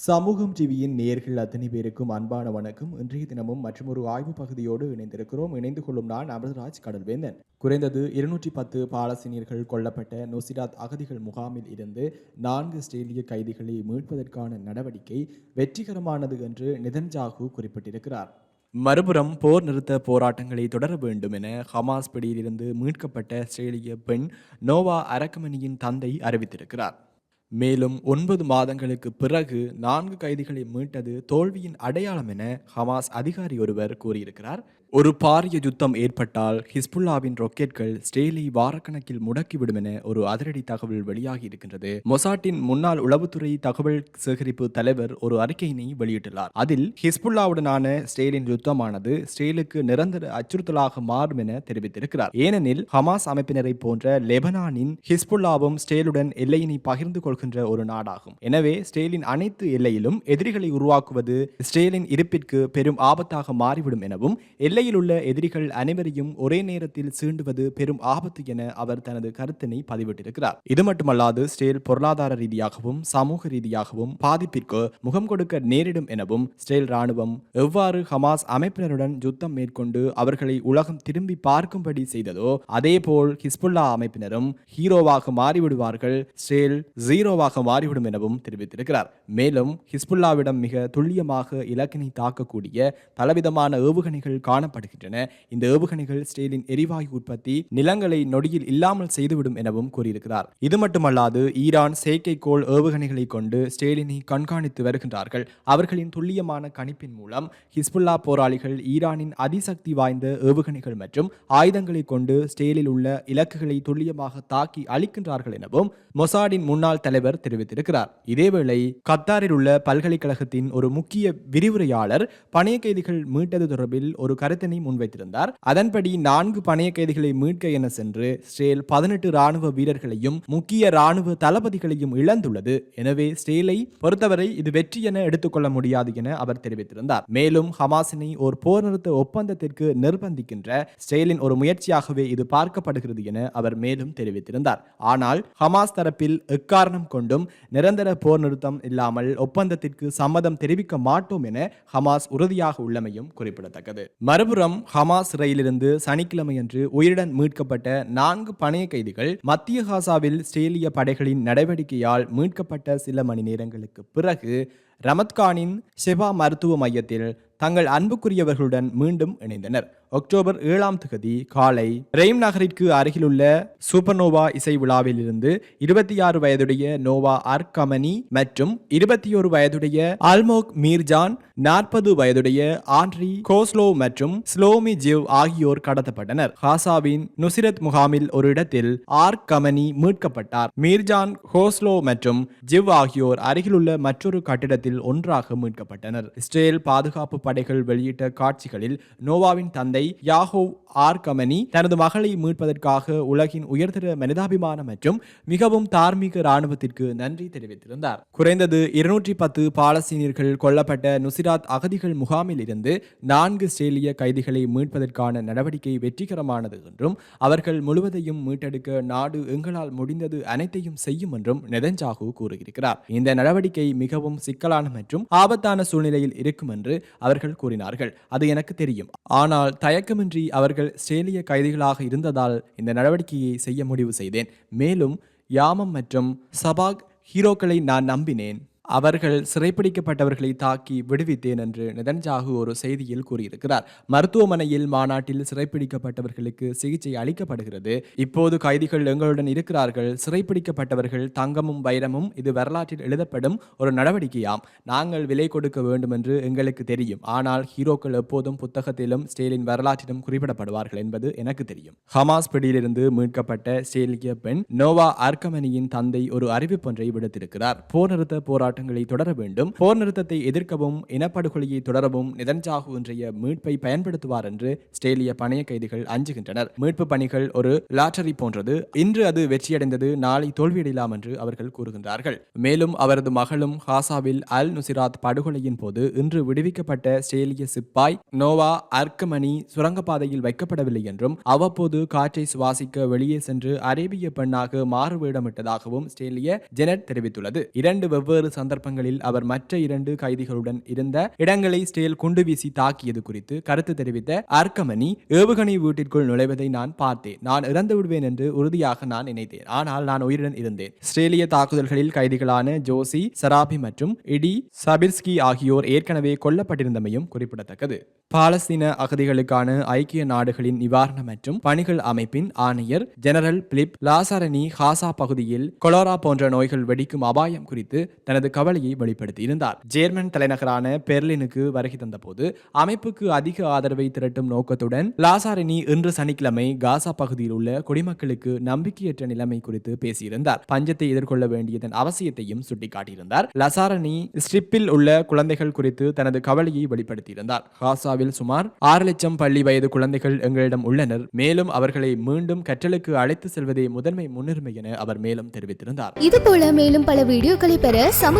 சமூகம் டிவியின் நேர்கள் அத்தனை பேருக்கும் அன்பான வணக்கம். இன்றைய தினமும் மற்றும் ஒரு ஆய்வு பகுதியோடு இணைந்திருக்கிறோம். இணைந்து கொள்ளும் நான் அமிர்தராஜ் கடல்வேந்தன். குறைந்தது இருநூற்றி பத்து பாலஸ்தீனியர்கள் கொல்லப்பட்ட நொசிராத் அகதிகள் முகாமில் இருந்து நான்கு ஆஸ்திரேலிய கைதிகளை மீட்பதற்கான நடவடிக்கை வெற்றிகரமானது என்று நிதன்ஜாகு குறிப்பிட்டிருக்கிறார். மறுபுறம் போர் நிறுத்த போராட்டங்களை தொடர வேண்டும் என ஹமாஸ் பிடியிலிருந்து மீட்கப்பட்ட ஆஸ்திரேலிய பெண் நோவா அரக்கமணியின் தந்தை அறிவித்திருக்கிறார். மேலும் ஒன்பது மாதங்களுக்கு பிறகு நான்கு கைதிகளை மீட்டது தோல்வியின் அடையாளம் என ஹமாஸ் அதிகாரி ஒருவர் கூறியிருக்கிறார். ஒரு பாரிய யுத்தம் ஏற்பட்டால் ஹிஸ்புல்லாவின் ராக்கெட்கள் ஸ்டேலி வாரக்கணக்கில் முடக்கிவிடும் என ஒரு அதிரடி தகவல் வெளியாகி இருக்கின்றது. மொசாட்டின் முன்னாள் உளவுத்துறை தகவல் சேகரிப்பு தலைவர் ஒரு அறிக்கையினை வெளியிட்டுள்ளார். அதில் ஹிஸ்புல்லாவுடனான ஸ்டேலின் யுத்தமானது ஸ்டேலுக்கு நிரந்தர அச்சுறுத்தலாக மாறும் என தெரிவித்திருக்கிறார். ஏனெனில் ஹமாஸ் அமைப்பினரை போன்ற லெபனானின் ஹிஸ்புல்லாவும் ஸ்டேலுடன் எல்லையினை பகிர்ந்து கொள்கின்ற ஒரு நாடாகும். எனவே ஸ்டேலின் அனைத்து எல்லையிலும் எதிரிகளை உருவாக்குவது ஸ்டேலின் இருப்பிற்கு பெரும் ஆபத்தாக மாறிவிடும் எனவும் எல்லையில் உள்ள எதிரிகள் அனைவரையும் ஒரே நேரத்தில் சீண்டுவது பெரும் ஆபத்து என அவர் தனது கருத்தினை பதிவிட்டிருக்கிறார். இது மட்டுமல்லாது ஸ்டேல் பொருளாதார ரீதியாகவும் சமூக ரீதியாகவும் பாதிப்பிற்கு முகம் கொடுக்க நேரிடும் எனவும் ஸ்டேல் ராணுவம் எவ்வாறு ஹமாஸ் அமைப்பினருடன் யுத்தம் மேற்கொண்டு அவர்களை உலகம் திரும்பி பார்க்கும்படி செய்ததோ அதேபோல் ஹிஸ்புல்லா அமைப்பினரும் ஹீரோவாக மாறிவிடுவார்கள். ஸ்டேல் ஜீரோவாக மாறிவிடும் எனவும் தெரிவித்திருக்கிறார். மேலும் ஹிஸ்புல்லாவிடம் மிக துல்லியமாக இலக்கினை தாக்கக்கூடிய பலவிதமான ஏவுகணைகள் காணப்படுகின்றன. இந்த ஏவுகணைகள் ஸ்டேலின் எரிவாயு உற்பத்தி நிலங்களை நொடியில் இல்லாமல் செய்துவிடும் எனவும் கூறியிருக்கிறார். இது மட்டுமல்லாது ஈரான் செயற்கைக்கோள் ஏவுகணைகளை கொண்டு ஸ்டேலினை கண்காணித்து வருகின்றார்கள். அவர்களின் துல்லியமான கணிப்பின் மூலம் ஹிஸ்புல்லா போராளிகள் ஈரானின் அதிசக்தி வாய்ந்த ஏவுகணைகள் மற்றும் ஆயுதங்களை கொண்டு ஸ்டேலில் உள்ள இலக்குகளை துல்லியமாக தாக்கி அளிக்கின்றார்கள் எனவும் மொசாடின் முன்னாள் தலைவர் தெரிவித்திருக்கிறார். இதேவேளை கத்தாரில் உள்ள பல்கலைக்கழகத்தின் ஒரு முக்கிய விரிவுரையாளர் பணைய கைதிகள் மீட்டது தொடர்பில் ஒரு கருத்தினை முன்வைத்திருந்தார். அதன்படி நான்கு பணைய கைதிகளை மீட்க என சென்று ஸ்டேல் பதினெட்டு ராணுவ வீரர்களையும் முக்கிய ராணுவ தளபதிகளையும் இழந்துள்ளது. எனவே ஸ்டேலை பொறுத்தவரை இது வெற்றி என எடுத்துக்கொள்ள முடியாது என அவர் தெரிவித்திருந்தார். மேலும் ஹமாஸினை ஒரு போர் நிறுத்த ஒப்பந்தத்திற்கு நிர்பந்திக்கின்ற ஸ்டேலின் ஒரு முயற்சியாகவே இது பார்க்கப்படுகிறது என அவர் மேலும் தெரிவித்திருந்தார். ஆனால் ஹமாஸ் தரப்பில் எக்காரணம் கொண்டும் நிரந்தர போர் நிறுத்தம் இல்லாமல் ஒப்பந்தத்திற்கு சம்மதம் தெரிவிக்க மாட்டோம் என ஹமாஸ் உறுதியாக உள்ளமையும் குறிப்பிடத்தக்கது. மறுபுறம் ஹமாஸ் சிறையிலிருந்து சனிக்கிழமையன்று உயிருடன் மீட்கப்பட்ட நான்கு பணைய கைதிகள் மத்திய காசாவில் ஸ்டேலிய படைகளின் நடவடிக்கையால் மீட்கப்பட்ட சில மணி நேரங்களுக்கு பிறகு ரமத்கானின் செபா மருத்துவ மையத்தில் தங்கள் அன்புக்குரியவர்களுடன் மீண்டும் இணைந்தனர். அக்டோபர் ஏழாம் தேதி காலை ரெய்ம் நகரிற்கு அருகிலுள்ள சூப்பர்னோவா இசை விழாவில் இருந்து இருபத்தி ஆறு வயதுடைய நோவா அர்கமனி மற்றும் இருபத்தி ஒரு வயதுடைய அல்மோக் மீர்ஜான் நாற்பது வயதுடைய ஆண்ட்ரி கோஸ்லோ மற்றும் ஸ்லோமி ஜிவ் ஆகியோர் கடத்தப்பட்டனர். ஹாசாவின் நுசிரத் முகாமில் ஒரு இடத்தில் ஆர்க் கமனி மீட்கப்பட்டார். மீர்ஜான் ஹோஸ்லோ மற்றும் ஜிவ் ஆகியோர் அருகிலுள்ள மற்றொரு கட்டிடத்தில் ஒன்றாக மீட்கப்பட்டனர். இஸ்ரேல் பாதுகாப்பு படைகள் வெளியிட்ட காட்சிகளில் நோவாவின் தந்தை யாஹோ ஆர் கமனி தனது மகளை மீட்பதற்காக உலகின் உயர்தர மனிதாபிமான மற்றும் மிகவும் தார்மீக ராணுவத்திற்கு நன்றி தெரிவித்திருந்தார். குறைந்தது இருநூற்றி பத்து பாலஸ்தீனியர்கள் கொல்லப்பட்ட நுசிராத் அகதிகள் முகாமில் இருந்து நான்கு ஆஸ்திரேலிய கைதிகளை மீட்பதற்கான நடவடிக்கை வெற்றிகரமானது என்றும் அவர்கள் முழுவதையும் மீட்டெடுக்க நாடு எங்களால் முடிந்தது அனைத்தையும் செய்யும் என்றும் நெதஞ்சாகு கூறியிருக்கிறார். இந்த நடவடிக்கை மிகவும் சிக்கலான மற்றும் ஆபத்தான சூழ்நிலையில் இருக்கும் என்று அவர்கள் கூறினார்கள். அது எனக்கு தெரியும். ஆனால் தயக்கமின்றி அவர்கள் ஸ்ரேலிய கைதிகளாக இருந்ததால் இந்த நடவடிக்கையை செய்ய முடிவு செய்தேன். மேலும் யாமம் மற்றும் சபாக் ஹீரோக்களை நான் நம்பினேன். அவர்கள் சிறைப்பிடிக்கப்பட்டவர்களை தாக்கி விடுவித்தேன் என்று நெதன்ஜாகு ஒரு செய்தியில் கூறியிருக்கிறார். மருத்துவமனையில் மாநாட்டில் சிறைப்பிடிக்கப்பட்டவர்களுக்கு சிகிச்சை அளிக்கப்படுகிறது. இப்போது கைதிகள் எங்களுடன் இருக்கிறார்கள். சிறைப்பிடிக்கப்பட்டவர்கள் தங்கமும் வைரமும் இது வரலாற்றில் எழுதப்படும் ஒரு நடவடிக்கையாம். நாங்கள் விலை கொடுக்க வேண்டும் என்று எங்களுக்கு தெரியும். ஆனால் ஹீரோக்கள் எப்போதும் புத்தகத்திலும் ஸ்டேலின் வரலாற்றிலும் குறிப்பிடப்படுவார்கள் என்பது எனக்கு தெரியும். ஹமாஸ் பிடியிலிருந்து மீட்கப்பட்ட ஸ்டேலிய பெண் நோவா அர்கமனியின் தந்தை ஒரு அறிவிப்பொன்றை விடுத்திருக்கிறார். போர் நிறுத்த போராட்டங்களை தொடர வேண்டும். போர் நிறுத்தத்தை எதிர்க்கவும் இனப்படுகொலையை தொடரவும் நிதன்ஜாகு இன்றைய மீட்பை பயன்படுத்துவார் என்று ஸ்டேலிய பணைய கைதிகள் அஞ்சுகின்றனர். மீட்பு பணிகள் ஒரு லாட்டரி போன்றது. இன்று அது வெற்றியடைந்தது. நாளை தோல்வியடையலாம் என்று அவர்கள் கூறுகின்றார்கள். மேலும் அவரது மகளும் ஹாசாவில் அல் நுசிராத் படுகொலையின் போது இன்று விடுவிக்கப்பட்ட ஸ்டேலிய சிப்பாய் நோவா அர்க்கமணி சுரங்கப்பாதையில் வைக்கப்படவில்லை என்றும் அவ்வப்போது காற்றை சுவாசிக்க வெளியே சென்று அரேபிய பெண்ணாக மாறுவிடமிட்டதாகவும் ஸ்டேலிய ஜெனட் தெரிவித்துள்ளது. இரண்டு வெவ்வேறு சந்த சந்தர்ப்பங்களில் அவர் மற்ற இரண்டு கைதிகளுடன் இருந்த இடங்களை ஸ்டேல் குண்டு வீசி தாக்கியது குறித்து கருத்து தெரிவித்த அர்க்கமணி ஏவுகணை வீட்டிற்குள் நுழைவதை நான் பார்த்தேன். நான் இறந்து விடுவேன் என்று உறுதியாக நான் நினைத்தேன். ஆனால் நான் உயிருடன் இருந்தேன். இஸ்ரேலிய தாக்குதல்களில் கைதிகளான ஜோசி சராபி மற்றும் இடி சபிர்ஸ்கி ஆகியோர் ஏற்கனவே கொல்லப்பட்டிருந்தமையும் குறிப்பிடத்தக்கது. பாலஸ்தீன அகதிகளுக்கான ஐக்கிய நாடுகளின் நிவாரண மற்றும் பணிகள் அமைப்பின் ஆணையர் ஜெனரல் பிலிப் லாசாரணி ஹாசா பகுதியில் கொலோரா போன்ற நோய்கள் வெடிக்கும் அபாயம் குறித்து தனது கவலையை வெளிப்படுத்தியிருந்தார். ஜேர்மன் தலைநகரான பெர்லினுக்கு வருகை தந்தபோது அமைப்புக்கு அதிக ஆதரவை திரட்டும் நோக்கத்துடன் லாசாரினி இன்று சனிக்கிழமை காசா பகுதியில் உள்ள குடிமக்களுக்கு நம்பிக்கையற்ற நிலைமை குறித்து பேசியிருந்தார். பஞ்சத்தை எதிர்கொள்ள வேண்டியதன் அவசியத்தையும் சுட்டிக்காட்டியிருந்தார். லசாரணி ஸ்ட்ரிப்பில் உள்ள குழந்தைகள் குறித்து தனது கவலையை வெளிப்படுத்தியிருந்தார். காசாவில் சுமார் ஆறு லட்சம் பள்ளி வயது குழந்தைகள் எங்களிடம் உள்ளனர். மேலும் அவர்களை மீண்டும் கற்றலுக்கு அழைத்து செல்வதே முதன்மை முன்னுரிமை என அவர் மேலும் தெரிவித்திருந்தார். இது போல மேலும் பல வீடியோக்களை பெற சமூக